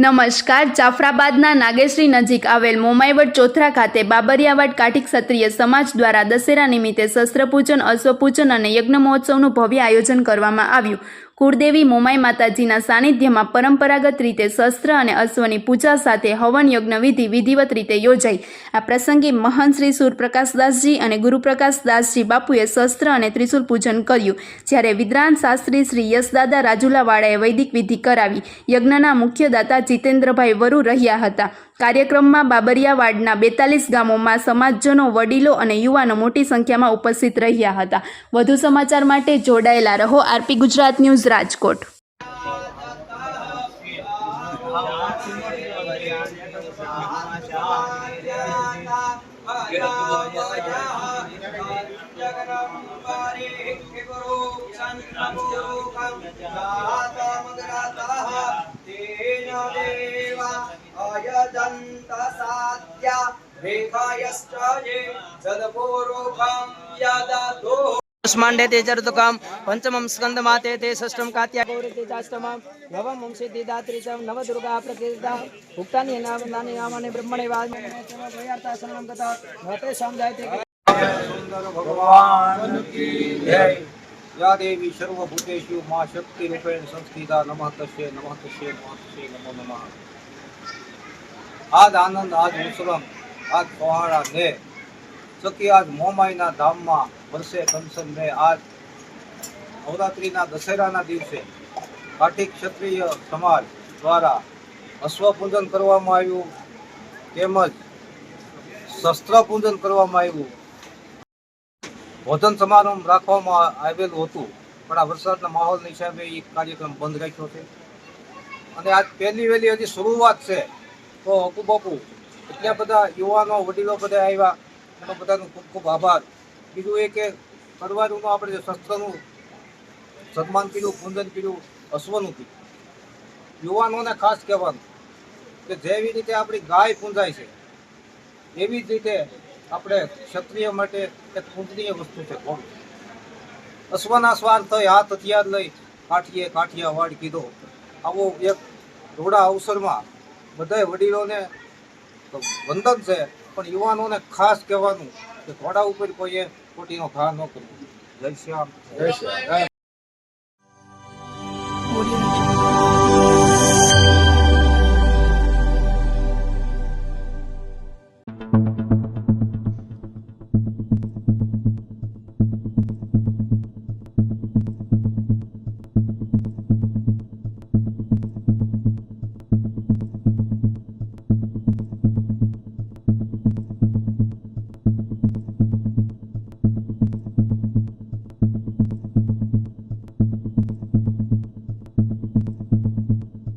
નમસ્કાર, જાફરાબાદના નાગેશ્રી નજીક આવેલ મોમાઈવડ ચોથરા ખાતે બાબરિયાવાડ કાઠી ક્ષત્રિય સમાજ દ્વારા દશેરા નિમિત્તે શસ્ત્રપૂજન, અશ્વપૂજન અને યજ્ઞ મહોત્સવનું ભવ્ય આયોજન કરવામાં આવ્યું. કુળદેવી મોમાઈ માતાજીના સાનિધ્યમાં પરંપરાગત રીતે શસ્ત્ર અને અશ્વની પૂજા સાથે હવન યજ્ઞ વિધિ વિધિવત રીતે યોજાઈ. આ પ્રસંગે મહંત શ્રી સૂરપ્રકાશદાસજી અને ગુરુપ્રકાશદાસજી બાપુએ શસ્ત્ર અને ત્રિશુલ પૂજન કર્યું, જ્યારે વિદ્રાન શાસ્ત્રી શ્રી યશદાદા રાજુલાવાળાએ વૈદિક વિધિ કરાવી. યજ્ઞના મુખ્ય દાતા જીતેન્દ્રભાઈ વરુ રહ્યા હતા. કાર્યક્રમમાં બાબરિયાવાડના બેતાલીસ ગામોમાં સમાજજનો, વડીલો અને યુવાનો મોટી સંખ્યામાં ઉપસ્થિત રહ્યા હતા. વધુ સમાચાર માટે જોડાયેલા રહો આરપી ગુજરાત ન્યૂઝ રાજકોટ. रेखायश्च ये सदपूर्वकं यदतो स्माण्डे ते चरुतुकां पञ्चमं स्कन्दमाते ते षष्ठं कात्या गौरते चाष्टमं नवं वंशे ते दात्री च नवदुर्गा प्रकीर्ता उक्तानि नामानि नामानि ब्रह्मणे वाद्यार्थासनं गता नते समजायते भगवान की जय। या देवी सर्वभूतेषु माँ शक्तिरूपेण संस्थिता नमः तस्यै नमः तस्यै नमः तस्यै नमो नमः। આજ આનંદ, આજ ઉત્સવમ આજ સોહાણા ને. સખી આજ મોમાઈના ધામમાં વર્ષે કંસન ને આજ નવરાત્રિના દશેરાના દિવસે કાઠી ક્ષત્રિય સમાજ દ્વારા અશ્વપૂજન કરવામાં આવ્યું તેમજ શસ્ત્ર પૂજન કરવામાં આવ્યું. ભોજન સમારંભ રાખવામાં આવેલું હતું, પણ આ વરસાદના માહોલના હિસાબે એ કાર્યક્રમ બંધ રાખ્યો છે. અને આજ પહેલી વહેલી હજી શરૂઆત છે. તો હકુબકુ એટલા બધા યુવાનો, વડીલો બધા આવ્યા. એનો બધાનો ખૂબ ખૂબ આભાર. બીજું એ કે તરવારનું આપણે શસ્ત્રનું સન્માન કર્યું કુંદન કર્યું, અશ્વનું કર્યું. યુવાનોને ખાસ કહેવાનું કે જેવી રીતે આપણી ગાય પૂંજાય છે, એવી જ રીતે આપણે ક્ષત્રિય માટે એક પૂજનીય વસ્તુ છે ઘોડું અશ્વના સ્વાર થઈ, હાથ હથિયાર લઈ કાઠીએ કાઠિયા વાડ કીધો. આવો એક રોડા અવસરમાં બધા વડીલોને વંદન છે પણ યુવાનોને ખાસ કહેવાનું કે ઘોડા ઉપર કોઈએ ખોટીનો ઘા ન કરવો જય શ્યામ જય શ્યામ